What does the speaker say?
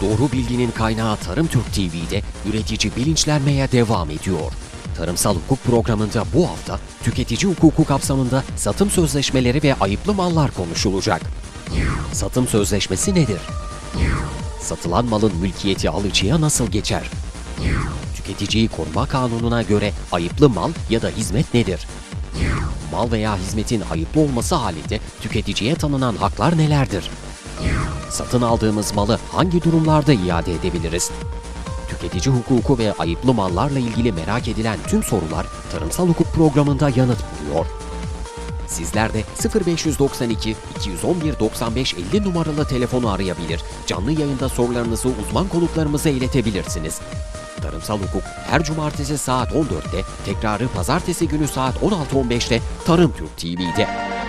Doğru bilginin kaynağı Tarım Türk TV'de üretici bilinçlenmeye devam ediyor. Tarımsal hukuk programında bu hafta tüketici hukuku kapsamında satım sözleşmeleri ve ayıplı mallar konuşulacak. Satım sözleşmesi nedir? Satılan malın mülkiyeti alıcıya nasıl geçer? Tüketiciyi koruma kanununa göre ayıplı mal ya da hizmet nedir? Mal veya hizmetin ayıplı olması halinde tüketiciye tanınan haklar nelerdir? Satın aldığımız malı hangi durumlarda iade edebiliriz? Tüketici hukuku ve ayıplı mallarla ilgili merak edilen tüm sorular Tarımsal Hukuk programında yanıt buluyor. Sizler de 0592 211 95 50 numaralı telefonu arayabilir, canlı yayında sorularınızı uzman konuklarımıza iletebilirsiniz. Tarımsal Hukuk her cumartesi saat 14'te, tekrarı pazartesi günü saat 16.15'te Tarım Türk TV'de.